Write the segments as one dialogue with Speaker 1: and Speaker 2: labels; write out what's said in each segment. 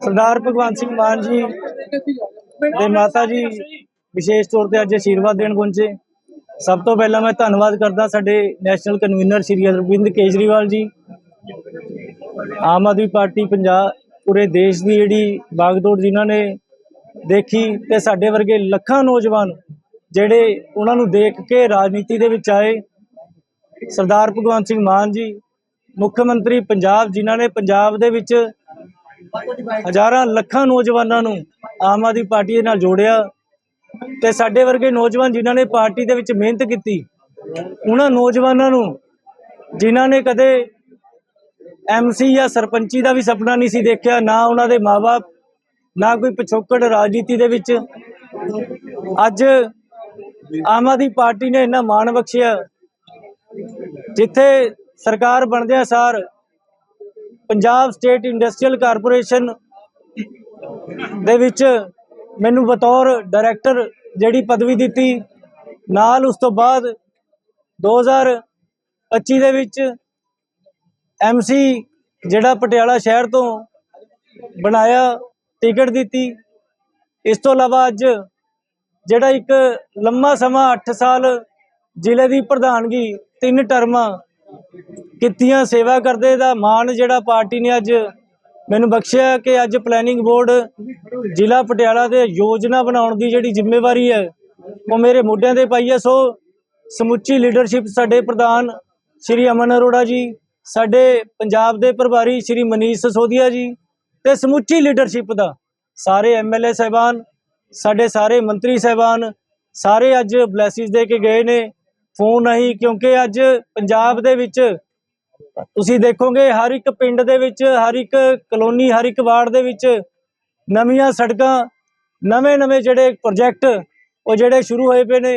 Speaker 1: ਸਰਦਾਰ ਭਗਵੰਤ ਸਿੰਘ ਮਾਨ ਜੀ ਤੇ ਮਾਤਾ ਜੀ ਵਿਸ਼ੇਸ਼ ਤੌਰ ਤੇ ਅੱਜ ਆਸ਼ੀਰਵਾਦ ਦੇਣ ਪਹੁੰਚੇ। ਸਭ ਤੋਂ ਪਹਿਲਾਂ ਮੈਂ ਧੰਨਵਾਦ ਕਰਦਾ ਸਾਡੇ national convener Shri Arvind Kejriwal ji. Aam Aadmi party Punjab ਪੂਰੇ ਦੇਸ਼ ਦੀ ਜਿਹੜੀ ਬਾਗਦੌੜ ਜਿਨ੍ਹਾਂ ਨੇ ਦੇਖੀ ਤੇ ਸਾਡੇ ਵਰਗੇ ਲੱਖਾਂ ਨੌਜਵਾਨ ਜਿਹੜੇ ਉਹਨਾਂ ਨੂੰ ਦੇਖ ਕੇ ਰਾਜਨੀਤੀ ਦੇ ਵਿੱਚ ਆਏ। ਸਰਦਾਰ ਭਗਵੰਤ ਸਿੰਘ ਮਾਨ ਜੀ, ਮੁੱਖ ਮੰਤਰੀ ਪੰਜਾਬ ਜਿਨ੍ਹਾਂ ਨੇ ਪੰਜਾਬ ਦੇ ਵਿੱਚ ਹਜ਼ਾਰਾਂ ਲੱਖਾਂ ਨੌਜਵਾਨਾਂ ਨੂੰ ਆਮ ਆਦਮੀ ਪਾਰਟੀ ਦੇ ਨਾਲ ਜੋੜਿਆ ਤੇ ਸਾਡੇ ਵਰਗੇ ਨੌਜਵਾਨ ਜਿਨ੍ਹਾਂ ਨੇ ਪਾਰਟੀ ਦੇ ਵਿੱਚ ਮਿਹਨਤ ਕੀਤੀ, ਉਹਨਾਂ ਨੌਜਵਾਨਾਂ ਨੂੰ ਜਿਨ੍ਹਾਂ ਨੇ ਕਦੇ ਐਮਸੀ ਜਾਂ ਸਰਪੰਚੀ ਦਾ ਵੀ ਸੁਪਨਾ ਨਹੀਂ ਸੀ ਦੇਖਿਆ, ਨਾ ਉਹਨਾਂ ਦੇ ਮਾਪੇ ਨਾ ਕੋਈ ਪਿਛੋਕੜ ਰਾਜਨੀਤੀ ਦੇ ਵਿੱਚ। ਅੱਜ ਆਮ ਆਦਮੀ ਪਾਰਟੀ ਨੇ ਇੰਨਾ ਮਾਣ ਬਖਸ਼ਿਆ, ਜਿੱਥੇ ਸਰਕਾਰ ਬਣਦਿਆਂ ਸਾਰ ਪੰਜਾਬ ਸਟੇਟ ਇੰਡਸਟਰੀਅਲ ਕਾਰਪੋਰੇਸ਼ਨ ਦੇ ਵਿੱਚ ਮੈਨੂੰ ਬਤੌਰ ਡਾਇਰੈਕਟਰ ਜਿਹੜੀ ਪਦਵੀ ਦਿੱਤੀ, ਨਾਲ ਉਸ ਤੋਂ ਬਾਅਦ 2025 ਦੇ ਵਿੱਚ ਐਮਸੀ ਜਿਹੜਾ ਪਟਿਆਲਾ ਸ਼ਹਿਰ ਤੋਂ ਬਣਾਇਆ ਟਿਕਟ ਦਿੱਤੀ। ਇਸ ਤੋਂ ਇਲਾਵਾ ਅੱਜ ਜਿਹੜਾ ਇੱਕ ਲੰਮਾ ਸਮਾਂ 8 ਸਾਲ ਜ਼ਿਲ੍ਹੇ ਦੀ ਪ੍ਰਧਾਨਗੀ, ਤਿੰਨ ਟਰਮਾਂ ਕੀਤੀਆਂ ਸੇਵਾ ਕਰਦੇ ਦਾ ਮਾਣ ਜਿਹੜਾ ਪਾਰਟੀ ਨੇ ਅੱਜ ਮੈਨੂੰ ਬਖਸ਼ਿਆ ਕਿ ਅੱਜ ਪਲੈਨਿੰਗ ਬੋਰਡ ਜ਼ਿਲ੍ਹਾ ਪਟਿਆਲਾ ਦੇ ਯੋਜਨਾ ਬਣਾਉਣ ਦੀ ਜਿਹੜੀ ਜ਼ਿੰਮੇਵਾਰੀ ਹੈ, ਉਹ ਮੇਰੇ ਮੋਢਿਆਂ ਤੇ ਪਾਈ ਹੈ। ਸੋ ਸਮੁੱਚੀ ਲੀਡਰਸ਼ਿਪ ਸਾਡੇ ਪ੍ਰਧਾਨ ਸ਼੍ਰੀ ਅਮਨ ਅਰੋੜਾ ਜੀ, ਸਾਡੇ ਪੰਜਾਬ ਦੇ ਪ੍ਰਭਾਰੀ ਸ਼੍ਰੀ ਮਨੀਸ਼ ਸਸੋਦੀਆ ਜੀ ਤੇ ਸਮੁੱਚੀ ਲੀਡਰਸ਼ਿਪ ਦਾ ਸਾਰੇ ਐਮਐਲਏ ਸਹਿਬਾਨ, ਸਾਡੇ ਸਾਰੇ ਮੰਤਰੀ ਸਹਿਬਾਨ, ਸਾਰੇ ਅੱਜ ਬਲੇਸਿਸ ਦੇ ਕੇ ਗਏ ਨੇ। ਫੋਨ ਨਹੀਂ, ਕਿਉਂਕਿ ਅੱਜ ਪੰਜਾਬ ਦੇ ਵਿੱਚ ਤੁਸੀਂ ਦੇਖੋਗੇ ਹਰ ਇੱਕ ਪਿੰਡ ਦੇ ਵਿੱਚ, ਹਰ ਇੱਕ ਕਲੋਨੀ, ਹਰ ਇੱਕ ਵਾਰਡ ਦੇ ਵਿੱਚ ਨਵੀਆਂ ਸੜਕਾਂ, ਨਵੇਂ ਨਵੇਂ ਜਿਹੜੇ ਪ੍ਰੋਜੈਕਟ ਉਹ ਜਿਹੜੇ ਸ਼ੁਰੂ ਹੋਏ ਪਏ ਨੇ।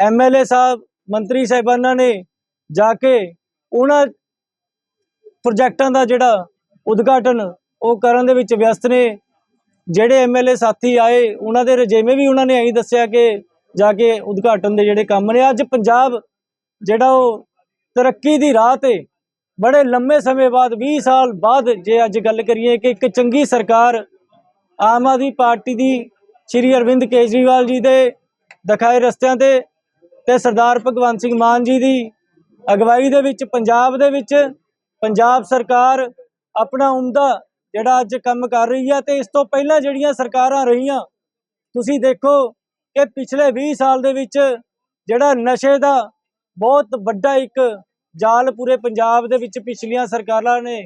Speaker 1: ਐਮਐਲਏ ਸਾਹਿਬ, ਮੰਤਰੀ ਸਾਹਿਬਾਨਾਂ ਨੇ ਜਾ ਕੇ ਉਹਨਾਂ ਪ੍ਰੋਜੈਕਟਾਂ ਦਾ ਜਿਹੜਾ ਉਦਘਾਟਨ ਉਹ ਕਰਨ ਦੇ ਵਿੱਚ ਵਿਅਸਤ ਨੇ। ਜਿਹੜੇ ਐਮਐਲਏ ਸਾਥੀ ਆਏ, ਉਹਨਾਂ ਦੇ ਰਜੇਵੇਂ ਵੀ ਉਹਨਾਂ ਨੇ ਐਂ ਦੱਸਿਆ ਕਿ ਜਾ ਕੇ ਉਦਘਾਟਨ ਦੇ ਜਿਹੜੇ ਕੰਮ ਨੇ, ਅੱਜ ਪੰਜਾਬ ਜਿਹੜਾ ਉਹ ਤਰੱਕੀ ਦੀ ਰਾਹ ਤੇ ਬੜੇ ਲੰਮੇ ਸਮੇਂ ਬਾਅਦ 20 ਸਾਲ ਬਾਅਦ ਜੇ ਅੱਜ ਗੱਲ ਕਰੀਏ ਕਿ ਇੱਕ ਚੰਗੀ ਸਰਕਾਰ ਆਮ ਆਦਮੀ ਪਾਰਟੀ ਦੀ ਸ਼੍ਰੀ ਅਰਵਿੰਦ ਕੇਜਰੀਵਾਲ ਜੀ ਦੇ ਦਿਖਾਏ ਰਸਤਿਆਂ ਤੇ ਤੇ ਸਰਦਾਰ ਭਗਵੰਤ ਸਿੰਘ ਮਾਨ ਜੀ ਦੀ ਅਗਵਾਈ ਦੇ ਵਿੱਚ, ਪੰਜਾਬ ਦੇ ਵਿੱਚ ਪੰਜਾਬ ਸਰਕਾਰ ਆਪਣਾ ਉਮਦਾ ਜਿਹੜਾ ਅੱਜ ਕੰਮ ਕਰ ਰਹੀ ਹੈ ਤੇ ਇਸ ਤੋਂ ਪਹਿਲਾਂ ਜਿਹੜੀਆਂ ਸਰਕਾਰਾਂ ਰਹੀਆਂ, ਤੁਸੀਂ ਦੇਖੋ ਕਿ ਪਿਛਲੇ 20 ਸਾਲ ਦੇ ਵਿੱਚ ਜਿਹੜਾ ਨਸ਼ੇ ਦਾ ਬਹੁਤ ਵੱਡਾ ਇੱਕ ਜਾਲ ਪੂਰੇ ਪੰਜਾਬ ਦੇ ਵਿੱਚ ਪਿਛਲੀਆਂ ਸਰਕਾਰਾਂ ਨੇ,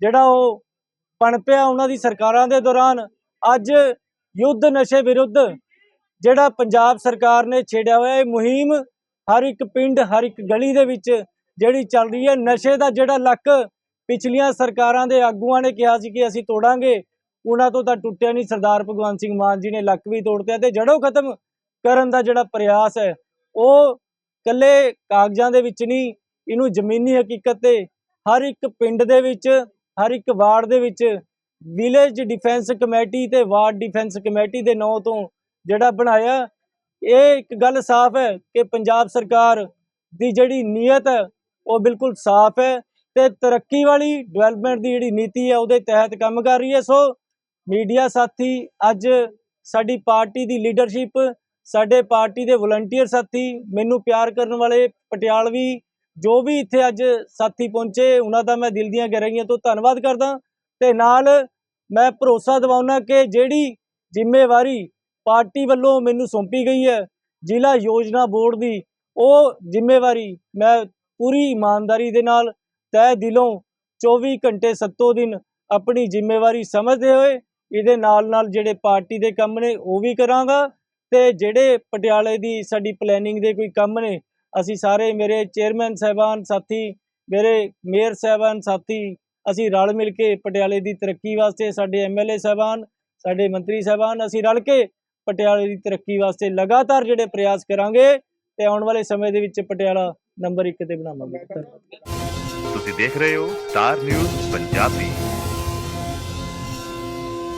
Speaker 1: ਜਿਹੜਾ ਉਹ ਪਣਪਿਆ ਉਹਨਾਂ ਦੀ ਸਰਕਾਰਾਂ ਦੇ ਦੌਰਾਨ, ਅੱਜ ਯੁੱਧ ਨਸ਼ੇ ਵਿਰੁੱਧ ਜਿਹੜਾ ਪੰਜਾਬ ਸਰਕਾਰ ਨੇ ਛੇੜਿਆ ਹੋਇਆ, ਇਹ ਮੁਹਿੰਮ ਹਰ ਇੱਕ ਪਿੰਡ, ਹਰ ਇੱਕ ਗਲੀ ਦੇ ਵਿੱਚ ਜਿਹੜੀ ਚੱਲ ਰਹੀ ਹੈ, ਨਸ਼ੇ ਦਾ ਜਿਹੜਾ ਲੱਕ ਪਿਛਲੀਆਂ ਸਰਕਾਰਾਂ ਦੇ ਆਗੂਆਂ ਨੇ ਕਿਹਾ ਸੀ ਕਿ ਅਸੀਂ ਤੋੜਾਂਗੇ, ਉਹਨਾਂ ਤੋਂ ਤਾਂ ਟੁੱਟਿਆ ਨਹੀਂ ਸਰਦਾਰ ਭਗਵੰਤ ਸਿੰਘ ਮਾਨ ਜੀ ਨੇ, ਲੱਕ ਵੀ ਤੋੜਤਿਆ ਤੇ ਜੜੋਂ ਖਤਮ ਕਰਨ ਦਾ ਜਿਹੜਾ ਪ੍ਰਯਾਸ ਹੈ, ਉਹ ਕੱਲੇ ਕਾਗਜ਼ਾਂ ਦੇ ਵਿੱਚ ਨਹੀਂ, ਇਹਨੂੰ ਜ਼ਮੀਨੀ ਹਕੀਕਤ ਤੇ ਹਰ ਇੱਕ ਪਿੰਡ ਦੇ ਵਿੱਚ, ਹਰ ਇੱਕ ਵਾਰਡ ਦੇ ਵਿੱਚ ਵਿਲੇਜ ਡਿਫੈਂਸ ਕਮੇਟੀ ਤੇ ਵਾਰਡ ਡਿਫੈਂਸ ਕਮੇਟੀ ਦੇ ਨਾਂ ਤੋਂ ਜਿਹੜਾ ਬਣਾਇਆ, ਇਹ ਇੱਕ ਗੱਲ ਸਾਫ਼ ਹੈ ਕਿ ਪੰਜਾਬ ਸਰਕਾਰ ਦੀ ਜਿਹੜੀ ਨੀਅਤ ਹੈ, ਉਹ ਬਿਲਕੁਲ ਸਾਫ਼ ਹੈ ਤੇ ਤਰੱਕੀ ਵਾਲੀ ਡਿਵੈਲਪਮੈਂਟ ਦੀ ਜਿਹੜੀ ਨੀਤੀ ਹੈ, ਉਹਦੇ ਤਹਿਤ ਕੰਮ ਕਰ ਰਹੀ ਹੈ। ਸੋ ਮੀਡੀਆ ਸਾਥੀ, ਅੱਜ ਸਾਡੀ ਪਾਰਟੀ ਦੀ ਲੀਡਰਸ਼ਿਪ ਸਾਡੇ ਪਾਰਟੀ ਦੇ ਵਲੰਟੀਅਰ ਸਾਥੀ ਮੈਨੂੰ ਪਿਆਰ ਕਰਨ ਵਾਲੇ ਪਟਿਆਲਵੀ ਜੋ ਵੀ ਇੱਥੇ ਅੱਜ ਸਾਥੀ ਪਹੁੰਚੇ, ਉਹਨਾਂ ਦਾ ਮੈਂ ਦਿਲ ਦੀਆਂ ਗਹਿਰਾਈਆਂ ਤੋਂ ਧੰਨਵਾਦ ਕਰਦਾ ਤੇ ਨਾਲ ਮੈਂ ਭਰੋਸਾ ਦਿਵਾਉਣਾ ਕਿ ਜਿਹੜੀ ਜ਼ਿੰਮੇਵਾਰੀ ਪਾਰਟੀ ਵੱਲੋਂ ਮੈਨੂੰ ਸੌਂਪੀ ਗਈ ਹੈ, ਜ਼ਿਲ੍ਹਾ ਯੋਜਨਾ ਬੋਰਡ ਦੀ, ਉਹ ਜ਼ਿੰਮੇਵਾਰੀ ਮੈਂ ਪੂਰੀ ਇਮਾਨਦਾਰੀ ਦੇ ਨਾਲ ਤਹਿ ਦਿਲੋਂ 24 ਘੰਟੇ ਸੱਤੋ ਦਿਨ ਆਪਣੀ ਜ਼ਿੰਮੇਵਾਰੀ ਸਮਝਦੇ ਹੋਏ, ਇਹਦੇ ਨਾਲ ਨਾਲ ਜਿਹੜੇ ਪਾਰਟੀ ਦੇ ਕੰਮ ਨੇ, ਉਹ ਵੀ ਕਰਾਂਗਾ। ਤੇ ਜਿਹੜੇ ਪਟਿਆਲੇ ਦੀ ਸਾਡੀ ਪਲੈਨਿੰਗ ਦੇ ਕੋਈ ਕੰਮ ਨੇ, ਅਸੀਂ ਸਾਰੇ ਮੇਰੇ ਚੇਅਰਮੈਨ ਸਾਹਿਬਾਨ, ਸਾਥੀ, ਮੇਰੇ ਮੇਅਰ ਸਾਹਿਬਾਨ, ਸਾਥੀ, ਅਸੀਂ ਰਲ ਮਿਲ ਕੇ ਪਟਿਆਲੇ ਦੀ ਤਰੱਕੀ ਵਾਸਤੇ ਸਾਡੇ ਐਮਐਲਏ ਸਾਹਿਬਾਨ, ਸਾਡੇ ਮੰਤਰੀ ਸਾਹਿਬਾਨ, ਅਸੀਂ ਰਲ ਕੇ ਪਟਿਆਲੇ ਦੀ ਤਰੱਕੀ ਵਾਸਤੇ ਲਗਾਤਾਰ ਜਿਹੜੇ ਪ੍ਰਯਾਸ ਕਰਾਂਗੇ ਤੇ ਆਉਣ ਵਾਲੇ ਸਮੇਂ ਦੇ ਵਿੱਚ ਪਟਿਆਲਾ ਨੰਬਰ 1 ਤੇ ਬਣਾਵਾਂਗੇ। ਧੰਨਵਾਦ
Speaker 2: ਤੁਸੀਂ ਦੇਖ ਰਹੇ ਹੋ ਸਟਾਰ ਨਿਊਜ਼ ਪੰਜਾਬੀ।